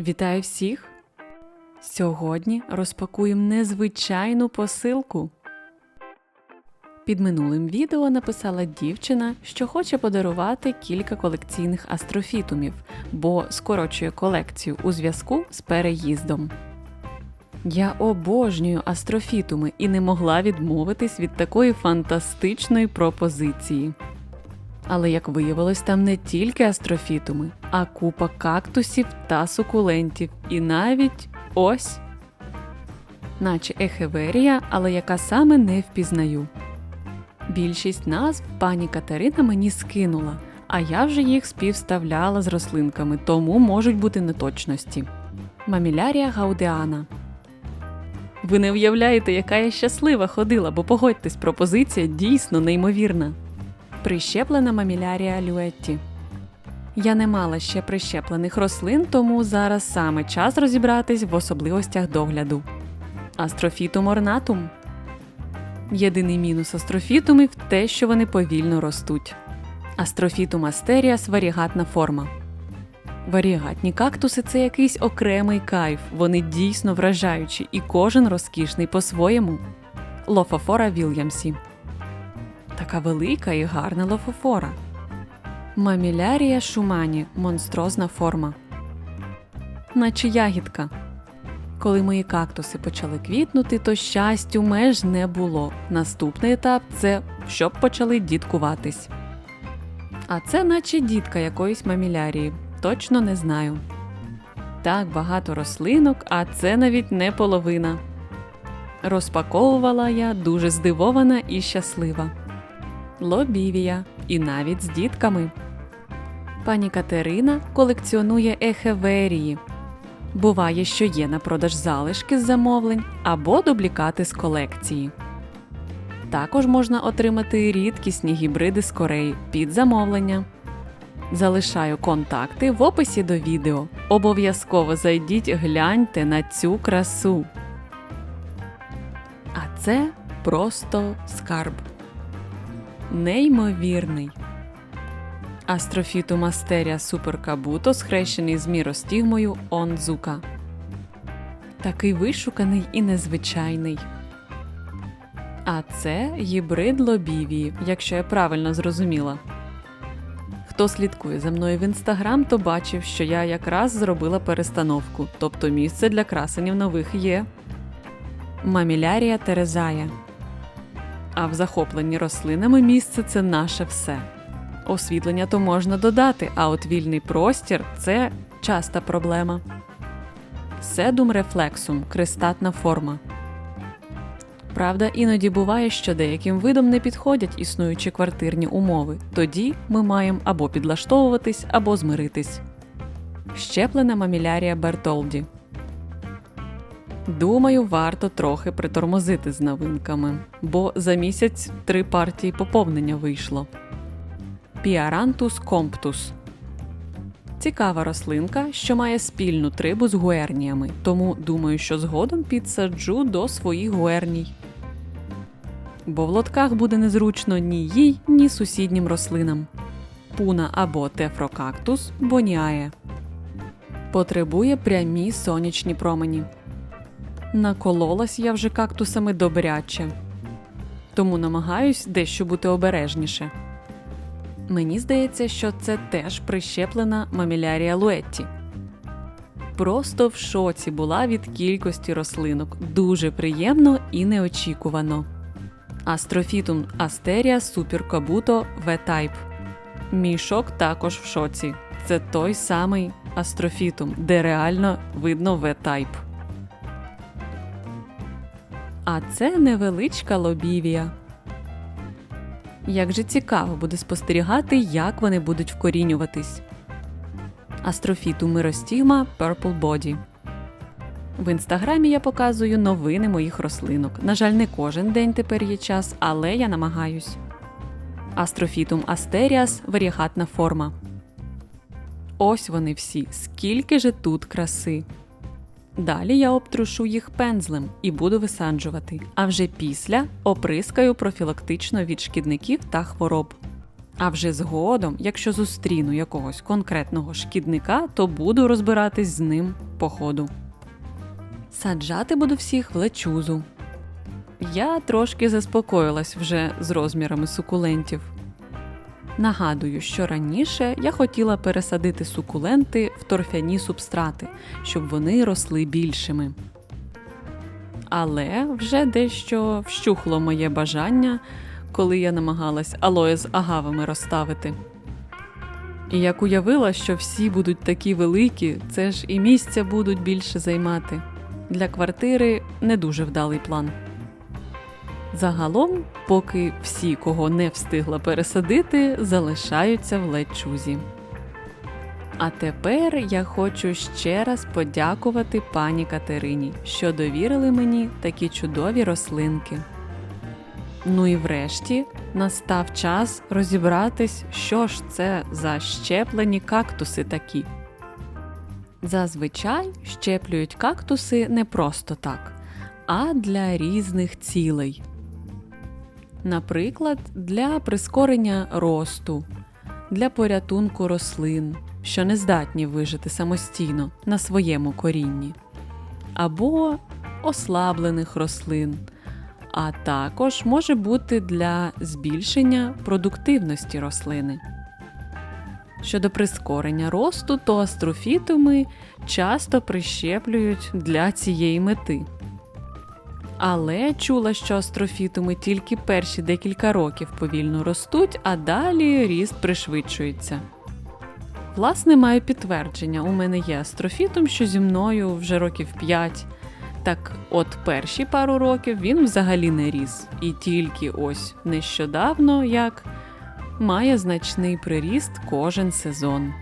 Вітаю всіх! Сьогодні розпакуємо незвичайну посилку. Під минулим відео написала дівчина, що хоче подарувати кілька колекційних астрофітумів, бо скорочує колекцію у зв'язку з переїздом. Я обожнюю астрофітуми і не могла відмовитись від такої фантастичної пропозиції. Але як виявилось, там не тільки астрофітуми, а купа кактусів та сукулентів, і навіть ось, наче ехеверія, але яка саме не впізнаю. Більшість назв пані Катерина мені скинула, а я вже їх співставляла з рослинками, тому можуть бути неточності. Мамілярія гаудеана. Ви не уявляєте, яка я щаслива ходила, бо погодьтесь, пропозиція дійсно неймовірна. Прищеплена мамілярія люетті. Я не мала ще прищеплених рослин, тому зараз саме час розібратись в особливостях догляду. Астрофітум орнатум. Єдиний мінус астрофітумів те, що вони повільно ростуть. Астрофітум астеріас варігатна форма. Варігатні кактуси це якийсь окремий кайф, вони дійсно вражаючі, і кожен розкішний по-своєму. Лофофора Вільямсі. Така велика і гарна лофофора. Мамілярія шумані монстрозна форма. Наче ягідка. Коли мої кактуси почали квітнути, то щастю меж не було. Наступний етап це щоб почали діткуватись. А це наче дітка якоїсь мамілярії. Точно не знаю. Так багато рослинок, а це навіть не половина. Розпаковувала я дуже здивована і щаслива. Лобівія і навіть з дітками. Пані Катерина колекціонує ехеверії. Буває, що є на продаж залишки з замовлень або дублікати з колекції. Також можна отримати рідкісні гібриди з Кореї під замовлення. Залишаю контакти в описі до відео. Обов'язково зайдіть, гляньте на цю красу. А це просто скарб. Неймовірний. Астрофітум астерія суперкабуто схрещений з міростігмою онзука. Такий вишуканий і незвичайний. А це гібрид лобівії, якщо я правильно зрозуміла. Хто слідкує за мною в інстаграм, то бачив, що я якраз зробила перестановку, тобто місце для красенів нових є. Мамілярія Терезая. А в захопленні рослинами місце це наше все. Освітлення то можна додати, а от вільний простір це часта проблема. Седум рефлексум кристатна форма. Правда, іноді буває, що деяким видам не підходять існуючі квартирні умови. Тоді ми маємо або підлаштовуватись, або змиритись. Щеплена мамілярія Бертолді. Думаю, варто трохи притормозити з новинками, бо за місяць три партії поповнення вийшло. Піарантус комптус. Цікава рослинка, що має спільну трибу з гуерніями, тому думаю, що згодом підсаджу до своїх гуерній. Бо в лотках буде незручно ні їй, ні сусіднім рослинам. Пуна або тефрокактус боніає. Потребує прямі сонячні промені. Накололась я вже кактусами добряче, тому намагаюсь дещо бути обережніше. Мені здається, що це теж прищеплена мамілярія луетті. Просто в шоці була від кількості рослинок. Дуже приємно і неочікувано. Астрофітум астерія суперкабуто V-Type. Мішок також в шоці. Це той самий астрофітум, де реально видно V-Type. А це невеличка лобівія. Як же цікаво буде спостерігати, як вони будуть вкорінюватись. Астрофіту миростігма Purple Body. В інстаграмі я показую новини моїх рослинок. На жаль, не кожен день тепер є час, але я намагаюсь. Астрофітум астеріас варігатна форма. Ось вони всі. Скільки же тут краси. Далі я обтрушу їх пензлем і буду висаджувати, а вже після оприскаю профілактично від шкідників та хвороб. А вже згодом, якщо зустріну якогось конкретного шкідника, то буду розбиратись з ним по ходу. Саджати буду всіх в лечузу. Я трошки заспокоїлась вже з розмірами сукулентів. Нагадую, що раніше я хотіла пересадити сукуленти в торфяні субстрати, щоб вони росли більшими. Але вже дещо вщухло моє бажання, коли я намагалась алоє з агавами розставити. І як уявила, що всі будуть такі великі, це ж і місця будуть більше займати. Для квартири не дуже вдалий план. Загалом, поки всі, кого не встигла пересадити, залишаються в лечузі. А тепер я хочу ще раз подякувати пані Катерині, що довірили мені такі чудові рослинки. Ну і врешті настав час розібратись, що ж це за щеплені кактуси такі. Зазвичай щеплюють кактуси не просто так, а для різних цілей. Наприклад, для прискорення росту, для порятунку рослин, що не здатні вижити самостійно на своєму корінні, або ослаблених рослин, а також може бути для збільшення продуктивності рослини. Щодо прискорення росту, то астрофітуми часто прищеплюють для цієї мети. Але чула, що астрофітуми тільки перші декілька років повільно ростуть, а далі ріст пришвидшується. Власне, маю підтвердження, у мене є астрофітум, що зі мною вже років 5. Так от перші пару років він взагалі не ріс, і тільки ось нещодавно як має значний приріст кожен сезон.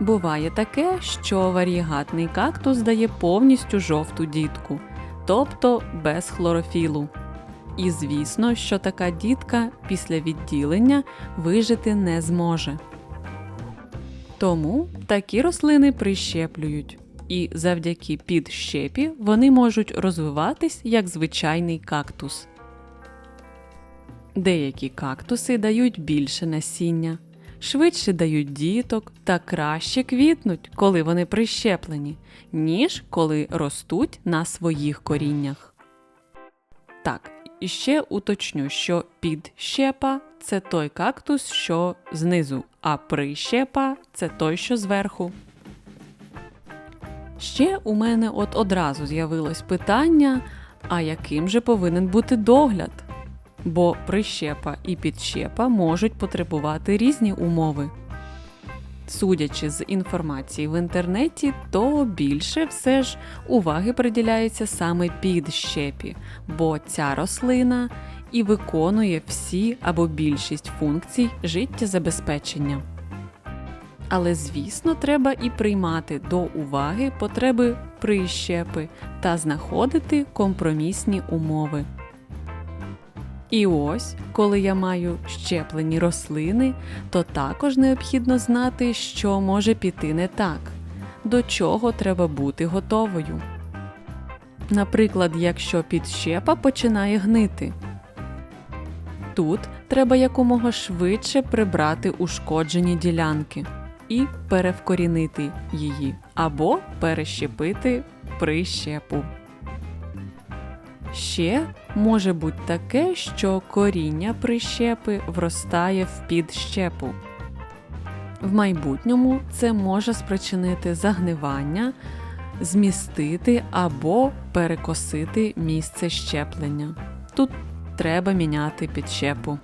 Буває таке, що варігатний кактус дає повністю жовту дітку, тобто без хлорофілу. І звісно, що така дітка після відділення вижити не зможе. Тому такі рослини прищеплюють, і завдяки підщепі вони можуть розвиватись як звичайний кактус. Деякі кактуси дають більше насіння, швидше дають діток та краще квітнуть, коли вони прищеплені, ніж коли ростуть на своїх коріннях. Так, і ще уточню, що підщепа це той кактус, що знизу, а прищепа це той, що зверху. Ще у мене от одразу з'явилось питання: а яким же повинен бути догляд? Бо прищепа і підщепа можуть потребувати різні умови. Судячи з інформації в інтернеті, то більше все ж уваги приділяється саме підщепі, бо ця рослина і виконує всі або більшість функцій життєзабезпечення. Але, звісно, треба і приймати до уваги потреби прищепи та знаходити компромісні умови. І ось, коли я маю щеплені рослини, то також необхідно знати, що може піти не так, до чого треба бути готовою. Наприклад, якщо підщепа починає гнити, тут треба якомога швидше прибрати ушкоджені ділянки і перевкорінити її або перещепити прищепу. Ще може бути таке, що коріння прищепи вростає в підщепу. В майбутньому це може спричинити загнивання, змістити або перекосити місце щеплення. Тут треба міняти підщепу.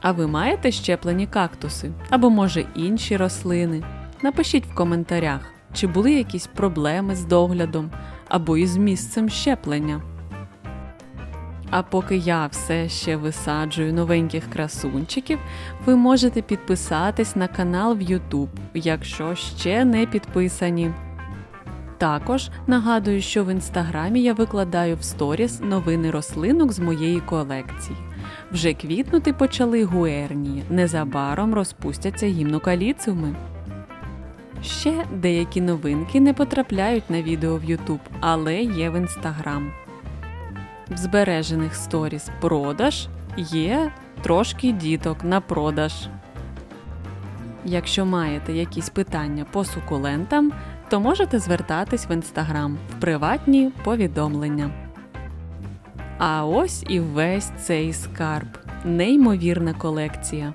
А ви маєте щеплені кактуси або, може, інші рослини? Напишіть в коментарях, чи були якісь проблеми з доглядом або із місцем щеплення. А поки я все ще висаджую новеньких красунчиків, ви можете підписатись на канал в YouTube, якщо ще не підписані. Також нагадую, що в інстаграмі я викладаю в сторіс новини рослинок з моєї колекції. Вже квітнути почали гуернії, незабаром розпустяться гімнокаліциуми. Ще деякі новинки не потрапляють на відео в YouTube, але є в інстаграм. В збережених сторіс продаж є трошки діток на продаж. Якщо маєте якісь питання по сукулентам, то можете звертатись в інстаграм в приватні повідомлення. А ось і весь цей скарб. Неймовірна колекція.